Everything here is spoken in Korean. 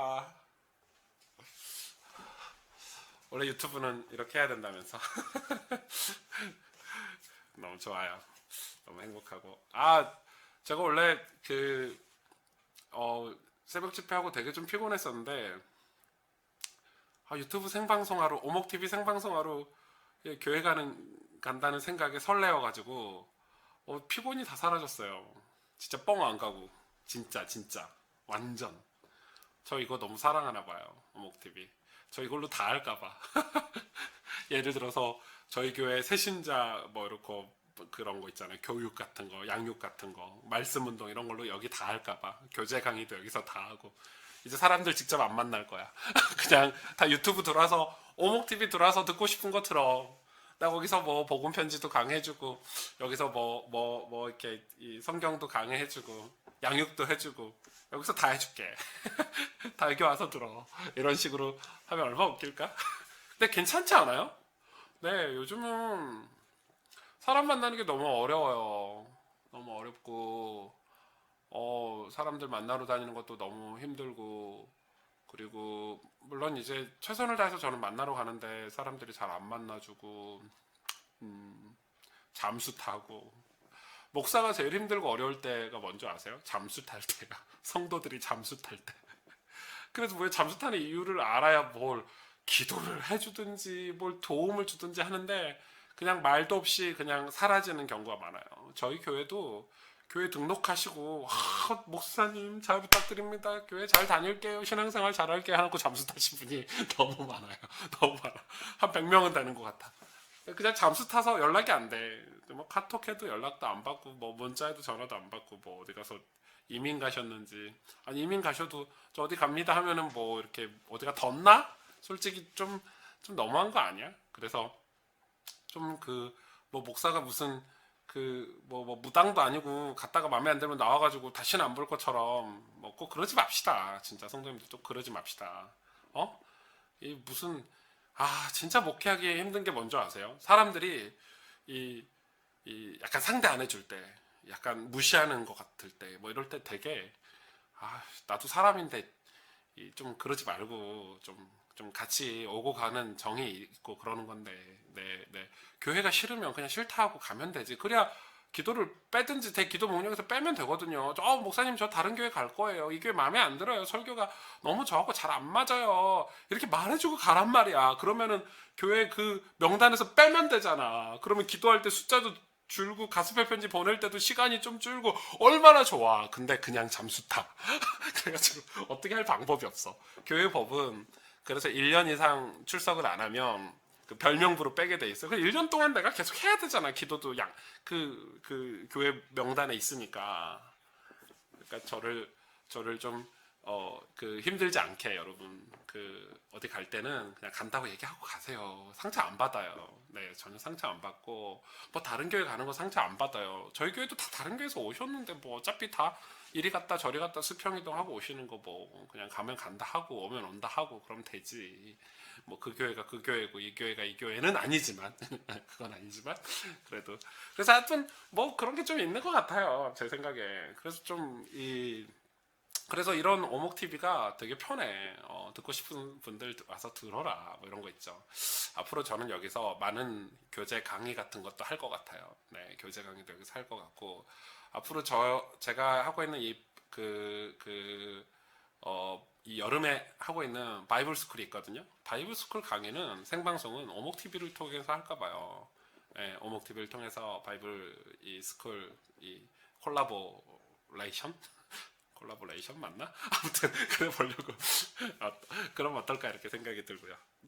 아. 원래 유튜브는 이렇게 해야 된다면서. 너무 좋아요. 너무 행복하고. 아, 제가 원래 그, 어, 새벽 집회하고 되게 좀 피곤했었는데, 아, 유튜브 생방송하러, 오목TV 생방송하러 예, 교회 가는, 간다는 생각에 설레어가지고, 어, 피곤이 다 사라졌어요. 진짜 뻥 안 가고. 진짜, 진짜. 완전. 저 이거 너무 사랑하나 봐요. 오목TV. 저 이걸로 다 할까봐. 예를 들어서 저희 교회 새신자 뭐 이렇게 그런 거 있잖아요. 교육 같은 거, 양육 같은 거, 말씀 운동 이런 걸로 여기 다 할까봐. 교재 강의도 여기서 다 하고. 이제 사람들 직접 안 만날 거야. 그냥 다 유튜브 들어와서 오목TV 들어와서 듣고 싶은 거 들어. 나 거기서 뭐 복음 편지도 강해주고 여기서 뭐뭐뭐 이렇게 이 성경도 강해해주고 양육도 해주고 여기서 다 해줄게. 다 여기 와서 들어. 이런 식으로 하면 얼마나 웃길까? 근데 괜찮지 않아요? 네, 요즘은 사람 만나는 게 너무 어려워요. 너무 어렵고, 어, 사람들 만나러 다니는 것도 너무 힘들고, 그리고, 물론 이제 최선을 다해서 저는 만나러 가는데 사람들이 잘 안 만나주고, 음, 잠수 타고, 목사가 제일 힘들고 어려울 때가 뭔지 아세요? 잠수 탈 때가. 성도들이 잠수 탈 때. 그래서 왜 잠수 타는 이유를 알아야 뭘 기도를 해주든지 뭘 도움을 주든지 하는데 그냥 말도 없이 그냥 사라지는 경우가 많아요. 저희 교회도 교회 등록하시고 아, 목사님 잘 부탁드립니다. 교회 잘 다닐게요. 신앙생활 잘할게요. 하고 잠수 타신 분이 너무 많아요. 너무 많아. 한 100명은 되는 것 같아. 그냥 잠수 타서 연락이 안 돼. 뭐 카톡해도 연락도 안 받고 뭐 문자해도 전화도 안 받고 뭐 어디 가서 이민 가셨는지 아니 이민 가셔도 저 어디 갑니다 하면은 뭐 이렇게 어디가 덧나? 솔직히 좀좀 너무한 거 아니야? 그래서 좀 그 뭐 목사가 무슨 그 뭐 뭐 무당도 아니고 갔다가 마음에 안 들면 나와가지고 다시는 안 볼 것처럼 뭐 꼭 그러지 맙시다. 진짜 성도님들 또 그러지 맙시다. 어? 이 무슨 아 진짜 목회하기 힘든 게 뭔지 아세요? 사람들이 이, 이 약간 상대 안 해줄 때 약간 무시하는 것 같을 때 뭐 이럴 때 되게 아 나도 사람인데 이 좀 그러지 말고 좀 좀 같이 오고 가는 정이 있고 그러는 건데 네, 네. 교회가 싫으면 그냥 싫다 하고 가면 되지 그래야 기도를 빼든지 대 기도 목록에서 빼면 되거든요. 저 어, 목사님 저 다른 교회 갈 거예요. 이 교회 마음에 안 들어요. 설교가 너무 저하고 잘 안 맞아요. 이렇게 말해주고 가란 말이야. 그러면은 교회 그 명단에서 빼면 되잖아. 그러면 기도할 때 숫자도 줄고 가스펠 편지 보낼 때도 시간이 좀 줄고 얼마나 좋아. 근데 그냥 잠수 타. 그래가지고 어떻게 할 방법이 없어. 교회 법은 그래서 1년 이상 출석을 안 하면 그 별명부로 빼게 돼 있어. 그 1년 동안 내가 계속 해야 되잖아. 기도도 양 그 그 교회 명단에 있으니까. 그러니까 저를 저를 좀 어 그 힘들지 않게 여러분 그 어디 갈 때는 그냥 간다고 얘기하고 가세요. 상처 안 받아요. 네 전혀 상처 안 받고 뭐 다른 교회 가는 거 상처 안 받아요. 저희 교회도 다 다른 교회에서 오셨는데 뭐 어차피 다 이리 갔다 저리 갔다 수평 이동 하고 오시는 거 뭐 그냥 가면 간다 하고 오면 온다 하고 그럼 되지. 뭐 그 교회가 그 교회고 이 교회가 이 교회는 아니지만 그건 아니지만 그래도 그래서 하여튼 뭐 그런 게 좀 있는 것 같아요 제 생각에 그래서 좀이 그래서 이런 오목 TV가 되게 편해. 어, 듣고 싶은 분들 와서 들어라. 뭐 이런 거 있죠. 앞으로 저는 여기서 많은 교재 강의 같은 것도 할 것 같아요. 네 교재 강의도 여기서 할 것 같고. 앞으로 저 제가 하고 있는 이 그 그 어, 이 여름에 하고 있는 바이블 스쿨이 있거든요. 바이블 스쿨 강의는 생방송은 오목 TV를 통해서 할까 봐요. 예, 오목 TV를 통해서 바이블 이 스쿨 이 콜라보레이션 콜라보레이션 맞나? 아무튼 그래 보려고 아, 그럼 어떨까 이렇게 생각이 들고요.